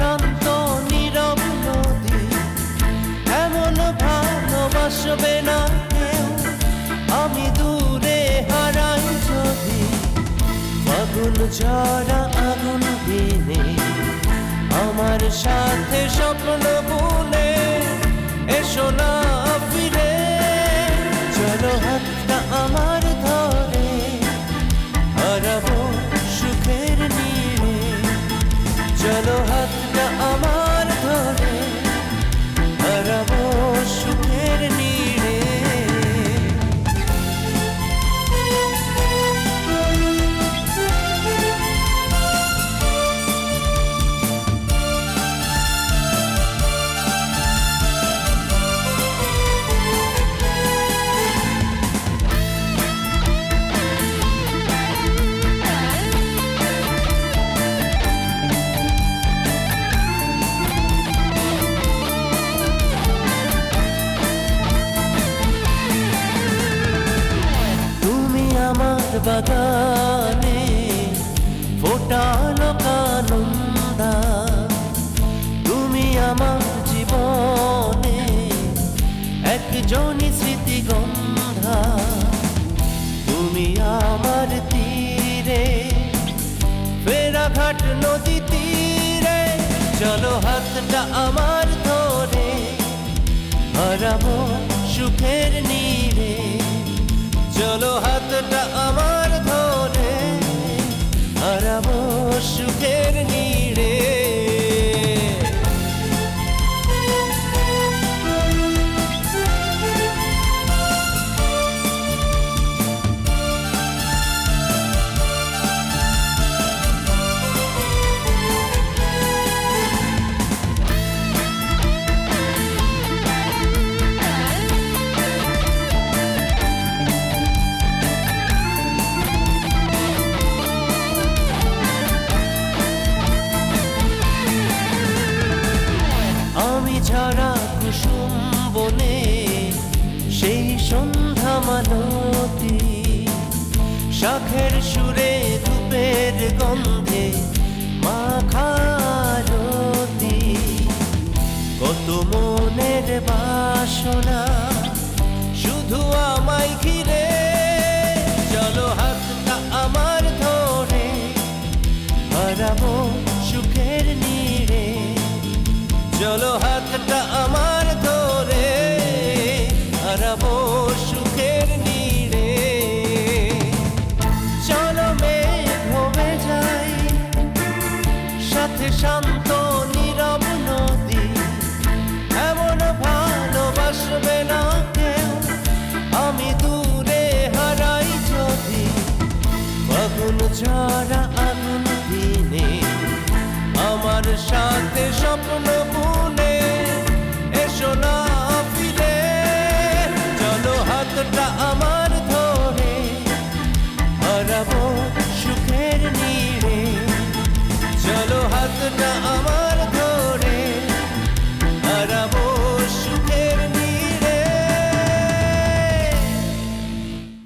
শান্ত, নীরব নদী। এমন ভালোবাসবে না কেউ। আমি দূরে হারাই যদি। আগুন ঝরা আগুন দিনে আমার সাথে স্বপ্ন বলে বাগানে ফোটালো কানন্দা। তুমি আমার জীবনে একজনই স্মৃতিগন্ধা। তুমি আমার তীরে, ফেরাঘাট নদী তীরে, চলো হাতটা আমার ধরে, হারাবো সুখের নীড়ে চলো হাতটা আমার সুখের নীড়ে ছাড়া কুসুম বনে, সেই সন্ধ্যা মালতি। শাখের সুরে ধূপের গন্ধে মাখারতি কত মনের বাসনা, শুধু আমায় শান্ত নীরব নদী এমন ভালোবাসবে না কেউ। আমি দূরে হারাই যদি বাগুন ছাড়া